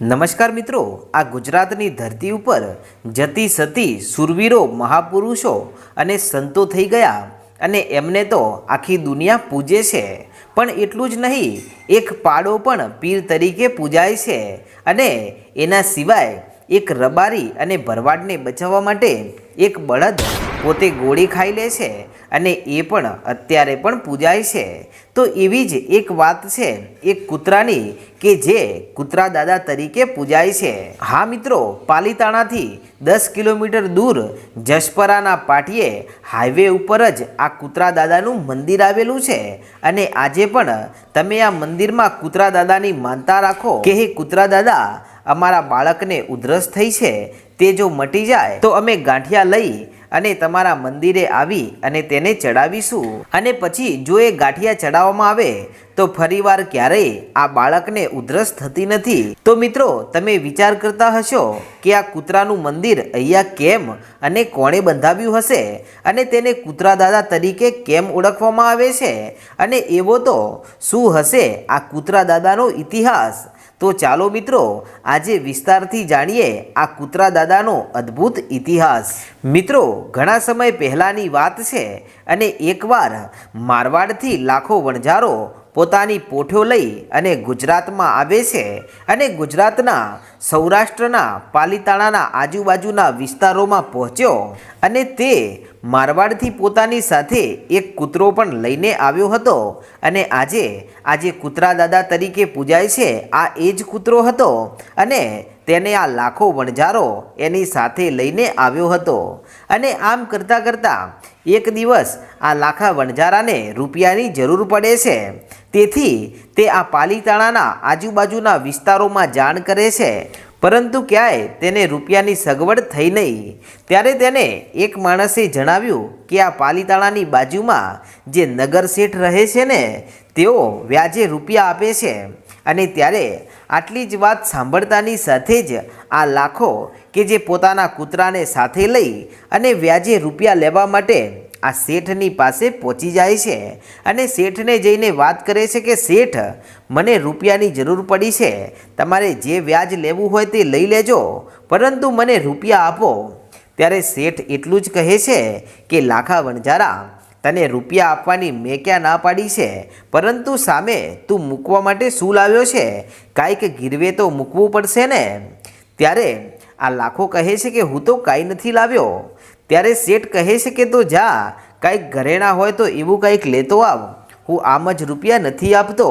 નમસ્કાર મિત્રો, આ ગુજરાતની ધરતી ઉપર જતી સતી સુરવીરો મહાપુરુષો અને સંતો થઈ ગયા અને એમને તો આખી દુનિયા પૂજે છે. પણ એટલું જ નહીં, એક પાડો પણ પીર તરીકે પૂજાય છે અને એના સિવાય એક રબારી અને ભરવાડને બચાવવા માટે એક બળદ પોતે ગોળી ખાઈ લે છે અને એ પણ અત્યારે પણ પૂજાય છે. તો એવી જ એક વાત છે, એક કૂતરાની કે જે કૂતરા દાદા તરીકે પૂજાય છે. હા મિત્રો, પાલીતાણાથી દસ કિલોમીટર દૂર જસપરાના પાટીએ હાઈવે ઉપર જ આ કૂતરા દાદાનું મંદિર આવેલું છે. અને આજે પણ તમે આ મંદિરમાં કૂતરા દાદાની માનતા રાખો કે હે કૂતરા દાદા, અમારા બાળકને ઉધરસ થઈ છે, તે જો મટી જાય, તો અમે ગાંઠિયા લઈ અને તમારા મંદિરે આવી અને તેને ચડાવીશું. અને પછી જો એ ગાંઠિયા ચડાવવામાં આવે, તો ફરીવાર ક્યારેય આ બાળકને ઉધરસ થતી નથી. તો મિત્રો, તમે વિચાર કરતા હશો કે આ કૂતરાનું મંદિર અહીંયા કેમ અને કોણે બંધાવ્યું હશે? અને તેને કૂતરા દાદા તરીકે કેમ ઓળખવામાં આવે છે? અને એવો તો શું હશે આ કૂતરા દાદાનો ઇતિહાસ? તો ચાલો મિત્રો, આજે વિસ્તારથી જાણીએ આ કૂતરા દાદાનો અદ્ભુત ઇતિહાસ. મિત્રો, ઘણા સમય પહેલાંની વાત છે અને એકવાર મારવાડથી લાખો વણઝારો પોતાની પોઠો લઈ અને ગુજરાતમાં આવે છે અને ગુજરાતના સૌરાષ્ટ્રના પાલીતાણાના આજુબાજુના વિસ્તારોમાં પહોંચ્યો અને તે મારવાડથી પોતાની સાથે એક કૂતરો પણ લઈને આવ્યો હતો અને આજે આજે કૂતરા દાદા તરીકે પૂજાય છે, આ એ જ કૂતરો હતો અને તેને આ લાખો વણઝારો એની સાથે લઈને આવ્યો હતો. અને આમ કરતાં કરતાં એક દિવસ આ લાખા વણઝારાને રૂપિયાની જરૂર પડે છે. તેથી તે આ પાલીતાણાના આજુબાજુના વિસ્તારોમાં જાણ કરે છે. પરંતુ ક્યાંય તેને રૂપિયાની સગવડ થઈ નહીં. ત્યારે તેને એક માણસે જણાવ્યું કે આ પાલીતાણાની બાજુમાં જે નગર શેઠ રહે છે ને, તેઓ વ્યાજે રૂપિયા આપે છે. અને ત્યારે આટલી જ વાત સાંભળતાની સાથે જ આ લાખો કે જે પોતાના કૂતરાને સાથે લઈ અને વ્યાજે રૂપિયા લેવા માટે આ શેઠની પાસે પહોંચી જાય છે અને શેઠને જઈને વાત કરે છે કે, શેઠ, મને રૂપિયાની જરૂર પડી છે. તમારે જે વ્યાજ લેવું હોય તે લઈ લેજો, પરંતુ મને રૂપિયા આપો. ત્યારે શેઠ એટલું જ કહે છે કે, લાખા વણઝારા, તને રૂપિયા આપવાની મેં ક્યાં ના પાડી છે? પરંતુ સામે તું મૂકવા માટે શું લાવ્યો છે. કાંઈક ગીરવે તો મૂકવું પડશે ને? ત્યારે આ લાખો કહે છે કે, હું તો કાંઈ નથી લાવ્યો. ત્યારે શેઠ કહે છે કે તો જા, કાંઈક ઘરેણા હોય તો એવું કંઈક લેતો આવ. હું આમ જ રૂપિયા નથી આપતો.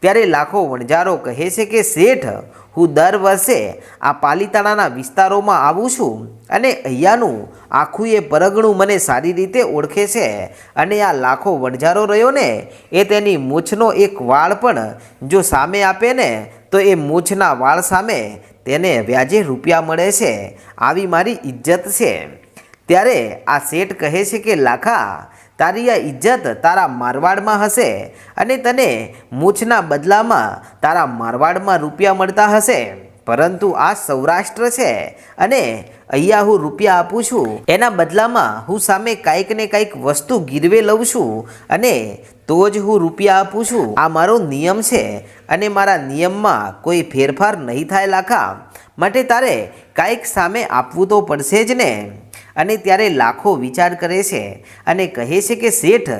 ત્યારે લાખો વણજારો કહે છે કે શેઠ, હું દર વર્ષે આ પાલીતાણાના વિસ્તારોમાં આવું છું અને અહીંયાનું આખું એ પરગણું મને સારી રીતે ઓળખે છે અને આ લાખો વણજારો રહ્યો ને, એ તેની મૂછનો એક વાળ પણ જો સામે આપે ને, તો એ મૂછના વાળ સામે તેને વ્યાજે રૂપિયા મળે છે. આવી મારી ઇજ્જત છે. ત્યારે આ શેઠ કહે છે કે, લાખા, તારી આ ઇજ્જત તારા મારવાડમાં હશે અને તને મૂછના બદલામાં તારા મારવાડમાં રૂપિયા મળતા હશે. પરંતુ આ સૌરાષ્ટ્ર છે અને અહીંયા હું રૂપિયા આપું છું. એના બદલામાં હું સામે કાંઈક ને કાંઈક વસ્તુ ગીરવે લઉં છું અને તો જ હું રૂપિયા આપું છું. આ મારો નિયમ છે અને મારા નિયમમાં કોઈ ફેરફાર નહીં થાય, લાખા. માટે તારે કાંઈક સામે આપવું તો પડશે જ ને. અને ત્યારે લાખો વિચાર કરે છે અને કહે છે કે, શેઠ,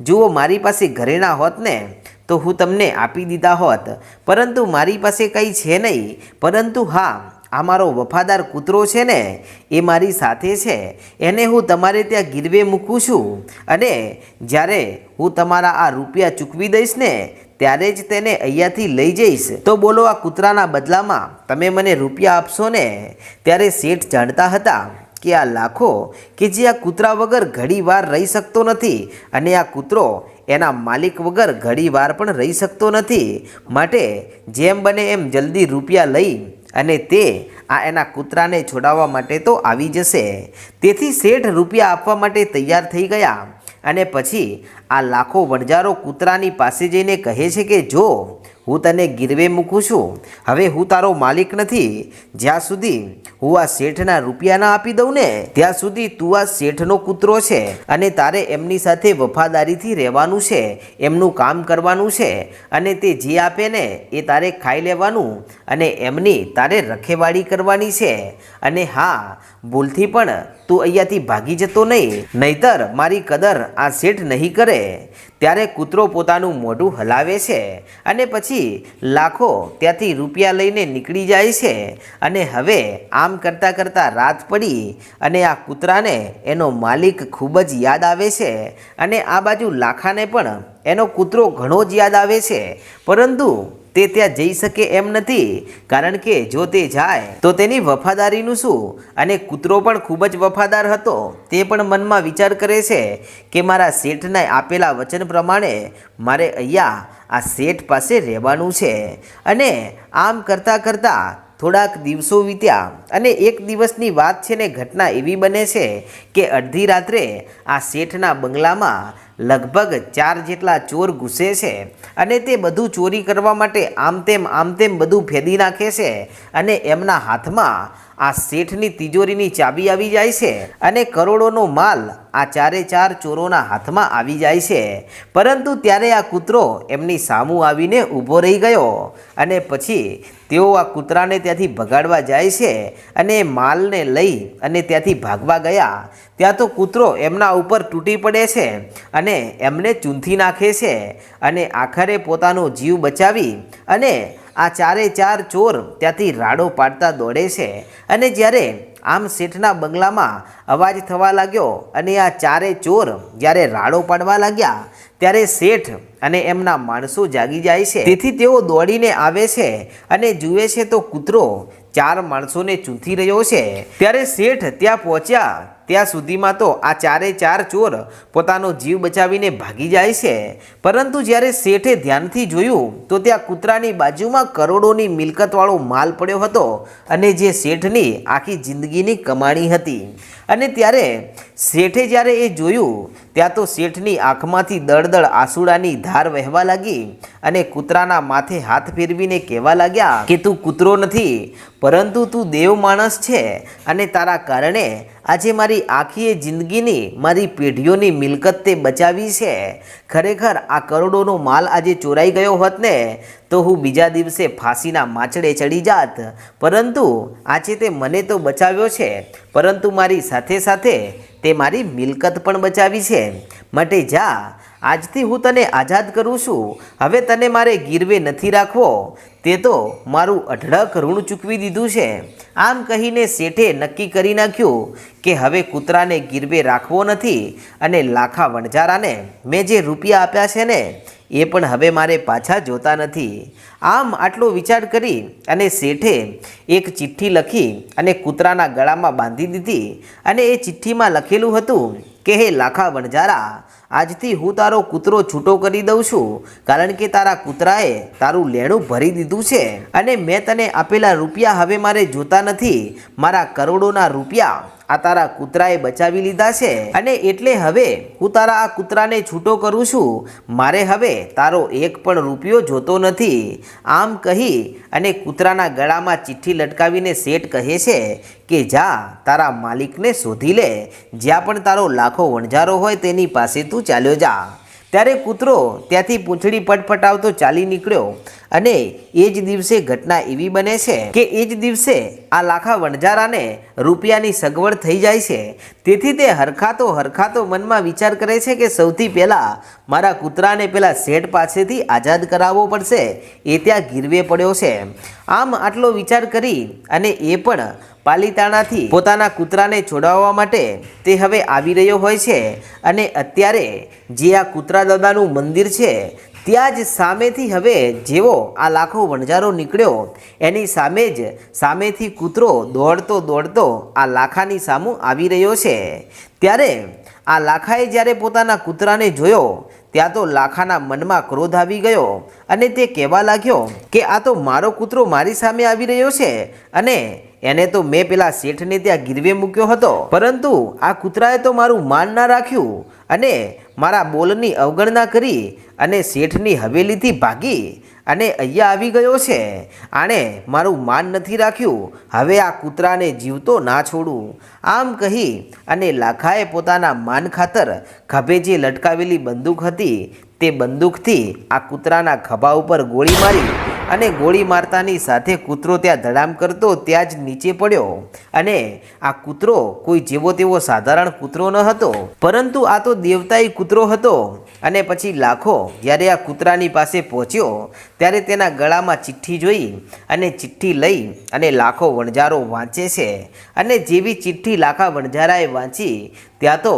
જુઓ મારી પાસે ઘરેણા હોત ને, તો હું તમને આપી દીધા હોત. પરંતુ મારી પાસે કંઈ છે નહીં. પરંતુ હા, આ મારો વફાદાર કૂતરો છે ને, એ મારી સાથે છે. એને હું તમારે ત્યાં ગીરવે મૂકું છું. અને જ્યારે હું તમારા આ રૂપિયા ચૂકવી દઈશ ને, ત્યારે જ તેને અહીંયાથી લઈ જઈશ. તો બોલો આ કૂતરાના બદલામાં તમે મને રૂપિયા આપશો ને? ત્યારે શેઠ જાણતા હતા કે આ લાખો કે જે આ કૂતરા વગર ઘડી વાર રહી શકતો નથી અને આ કૂતરો એના માલિક વગર ઘડી વાર પણ રહી શકતો નથી. માટે જેમ બને એમ જલ્દી રૂપિયા લઈ અને તે આ એના કૂતરાને છોડાવવા માટે તો આવી જશે. તેથી શેઠ રૂપિયા આપવા માટે તૈયાર થઈ ગયા અને પછી આ લાખો વણજારો કૂતરાની પાસે જઈને કહે છે કે, જો, હું તને ગીરવે મૂકું છું. હવે હું તારો માલિક નથી. જ્યાં સુધી હું આ શેઠના રૂપિયા ના આપી દઉં ને, ત્યાં સુધી તું આ શેઠનો કૂતરો છે અને તારે એમની સાથે વફાદારીથી રહેવાનું છે, એમનું કામ કરવાનું છે અને તે જે આપે ને, એ તારે ખાઈ લેવાનું અને એમની તારે રખેવાળી કરવાની છે. અને હા, ભૂલથી પણ તું અહીંયાથી ભાગી જતો નહીં, નહીતર મારી કદર આ શેઠ નહીં કરે. ત્યારે કૂતરો પોતાનું મોઢું હલાવે છે અને પછી લાખો ત્યાંથી રૂપિયા લઈને નીકળી જાય છે. અને હવે આમ કરતાં કરતાં રાત પડી અને આ કૂતરાને એનો માલિક ખૂબ જ યાદ આવે છે અને આ બાજુ લાખાને પણ એનો કૂતરો ઘણો જ યાદ આવે છે. પરંતુ તે ત્યાં જઈ શકે એમ નથી, કારણ કે જો તે જાય તો તેની વફાદારીનું શું? અને કૂતરો પણ ખૂબ જ વફાદાર હતો. તે પણ મનમાં વિચાર કરે છે કે મારા શેઠને આપેલા વચન પ્રમાણે મારે અહીંયા આ શેઠ પાસે રહેવાનું છે. અને આમ કરતાં કરતાં થોડાક દિવસો વીત્યા અને એક દિવસની વાત છે ને ઘટના એવી બને છે કે અડધી રાત્રે આ શેઠના બંગલામાં લગભગ ચાર જેટલા ચોર ઘૂસે છે અને તે બધું ચોરી કરવા માટે આમ તેમ આમ તેમ બધું ફેદી નાખે છે અને એમના હાથમાં આ શેઠની તિજોરીની ચાબી આવી જાય છે અને કરોડોનો માલ આ ચારે ચાર ચોરોના હાથમાં આવી જાય છે. પરંતુ ત્યારે આ કૂતરો એમની સામું આવીને ઊભો રહી ગયો અને પછી તેઓ આ કૂતરાને ત્યાંથી ભગાડવા જાય છે અને માલને લઈ અને ત્યાંથી ભાગવા ગયા. ત્યાં તો કૂતરો એમના ઉપર તૂટી પડે છે અને એમને ચૂંથી નાખે છે અને આખરે પોતાનો જીવ બચાવી અને આ ચારે ચાર ચોર ત્યાંથી રાડો પાડતા દોડે છે. અને જ્યારે આમ શેઠના બંગલામાં અવાજ થવા લાગ્યો અને આ ચારે ચોર જ્યારે રાડો પાડવા લાગ્યા, ત્યારે શેઠ અને એમના માણસો જાગી જાય છે. તેથી તેઓ દોડીને આવે છે અને જુએ છે તો કૂતરો ચાર માણસોને ચૂંથી રહ્યો છે. ત્યારે શેઠ ત્યાં પહોંચ્યા ત્યાં સુધીમાં તો આ ચારે ચાર ચોર પોતાનો જીવ બચાવીને ભાગી જાય છે. પરંતુ જ્યારે શેઠે ધ્યાનથી જોયું, તો ત્યાં કૂતરાની બાજુમાં કરોડોની મિલકતવાળો માલ પડ્યો હતો અને જે શેઠની આખી જિંદગીની કમાણી હતી. અને ત્યારે શેઠે જ્યારે એ જોયું, ત્યાં તો શેઠની આંખમાંથી દળદળ આંસુડાની ધાર વહેવા લાગી અને કૂતરાના માથે હાથ ફેરવીને કહેવા લાગ્યા કે, તું કૂતરો નથી, પરંતુ તું દેવ માણસ છે અને તારા કારણે આજે મારી આખી જિંદગીની, મારી પેઢીઓની મિલકત તે બચાવી છે. ખરેખર આ કરોડોનો માલ આજે ચોરાઈ ગયો હોત ને તો હું બીજા દિવસે ફાંસીના માચડે ચડી જાત. પરંતુ આજે તે મને તો બચાવ્યો છે. પરંતુ મારી સાથે સાથે તે મારી મિલકત પણ બચાવી છે. માટે જા, આજથી હું તને આઝાદ કરું છું. હવે તને મારે ગીરવે નથી રાખવો. તે તો મારું અઢળક ઋણ ચૂકવી દીધું છે. આમ કહીને શેઠે નક્કી કરી નાખ્યું કે હવે કૂતરાને ગીરવે રાખવો નથી અને લાખા વણજારાને મેં જે રૂપિયા આપ્યા છે ને, એ પણ હવે મારે પાછા જોતા નથી. આમ આટલો વિચાર કરી અને શેઠે એક ચિઠ્ઠી લખી અને કૂતરાના ગળામાં બાંધી દીધી અને એ ચિઠ્ઠીમાં લખેલું હતું કે, હે લાખા વણજારા આજથી હું તારો કૂતરો છૂટો કરી દઉં છું, કારણ કે તારા કૂતરાએ તારું લેણું ભરી દીધું છે. અને મેં તને આપેલા રૂપિયા હવે મારે જોતા નથી, મારા કરોડોના રૂપિયા આ તારા કૂતરાએ બચાવી લીધા છે? અને એટલે હવે હું તારા આ કૂતરાને છૂટો કરું છું. મારે હવે તારો એક પણ રૂપિયો જોતો નથી. આમ કહી અને કૂતરાના ગળામાં ચિઠ્ઠી લટકાવીને શેઠ કહે છે કે, જા, તારા માલિકને શોધી લે. જ્યાં પણ તારો લાખો વણઝારો હોય તેની પાસે તું ચાલ્યો જા. ત્યારે કૂતરો ત્યાંથી પૂંછડી પટપટાવતો ચાલી નીકળ્યો. અને એ જ દિવસે ઘટના એવી બને છે કે એ જ દિવસે આ લાખા વણજારાને રૂપિયાની સગવડ થઈ જાય છે. તેથી તે હરખાતો હરખાતો મનમાં વિચાર કરે છે કે સૌથી પહેલાં મારા કૂતરાને પેલા શેઠ પાસેથી આઝાદ કરાવવો પડશે. એ ત્યાં ગીરવે પડ્યો છે. આમ આટલો વિચાર કરી અને એ પણ પાલીતાણાથી પોતાના કૂતરાને છોડાવવા માટે તે હવે આવી રહ્યો હોય છે. અને અત્યારે જે આ કૂતરા દાદાનું મંદિર છે ત્યાં જ સામેથી હવે જેવો આ લાખો વણજારો નીકળ્યો, એની સામે જ સામેથી કૂતરો દોડતો દોડતો આ લાખાની સામું આવી રહ્યો છે. ત્યારે આ લાખાએ જ્યારે પોતાના કૂતરાને જોયો, ત્યાં તો લાખાના મનમાં ક્રોધ આવી ગયો અને તે કહેવા લાગ્યો કે આ તો મારો કૂતરો મારી સામે આવી રહ્યો છે અને એને તો મેં પેલા શેઠને ત્યાં ગીરવે મૂક્યો હતો. પરંતુ આ કૂતરાએ તો મારું માન ના રાખ્યું અને મારા બોલની અવગણના કરી અને શેઠની હવેલીથી ભાગી અને અહીંયા આવી ગયો છે. આણે મારું માન નથી રાખ્યું. હવે આ કૂતરાને જીવતો ના છોડું. આમ કહી અને લાખાએ પોતાના માન ખાતર ખભે જે લટકાવેલી બંદૂક હતી તે બંદૂકથી આ કૂતરાના ખભા ઉપર ગોળી મારી અને ગોળી મારતાની સાથે કૂતરો ત્યાં ધડામ કરતો ત્યાં જ નીચે પડ્યો. અને આ કૂતરો કોઈ જેવો તેવો સાધારણ કૂતરો ન હતો. પરંતુ આ તો દેવતાઈ કૂતરો હતો. અને પછી લાખો જ્યારે આ કૂતરાની પાસે પહોંચ્યો, ત્યારે તેના ગળામાં ચિઠ્ઠી જોઈ અને ચિઠ્ઠી લઈ અને લાખો વણજારો વાંચે છે. અને જેવી ચિઠ્ઠી લાખા વણજારાએ વાંચી ત્યાં તો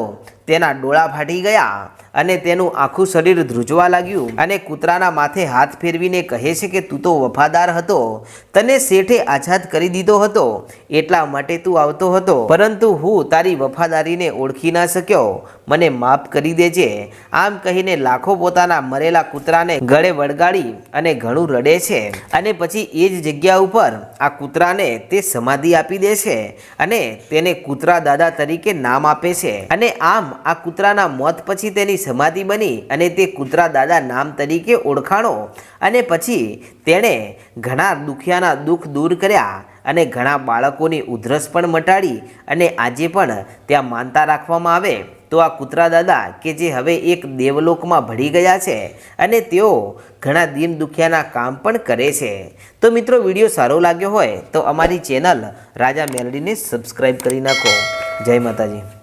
તેના ડોળા ફાટી ગયા અને તેનું આખું શરીર ધ્રુજવા લાગ્યું. અને કૂતરાના માથે હાથ ફેરવીને કહે છે કે, તું તો વફાદાર હતો. તને શેઠે આઝાદ કરી દીધો હતો. એટલા માટે તું આવતો હતો. પરંતુ હું તારી વફાદારીને ઓળખી ના શક્યો. મને માફ કરી દેજે. આમ કહીને લાખો પોતાના મરેલા કૂતરાને ગળે વળગાડી અને ઘણું રડે છે. અને પછી એ જ જગ્યા ઉપર આ કૂતરાને તે સમાધિ આપી દે છે અને તેને કૂતરા દાદા તરીકે નામ આપે છે. અને આમ આ કૂતરાના મોત પછી તેની સમાધિ બની અને તે કૂતરા દાદા નામ તરીકે ઓળખાણો. અને પછી તેણે ઘણા દુખિયાના દુઃખ દૂર કર્યા અને ઘણા બાળકોની ઉધરસ પણ મટાડી અને આજે પણ ત્યાં માનતા રાખવામાં આવે. તો આ કૂતરા દાદા કે જે હવે એક દેવલોકમાં ભળી ગયા છે અને તેઓ ઘણા દિન દુખિયાના કામ પણ કરે છે. તો મિત્રો, વીડિયો સારો લાગ્યો હોય તો અમારી ચેનલ રાજા મેલડીને સબસ્ક્રાઈબ કરી નાખો. જય માતાજી.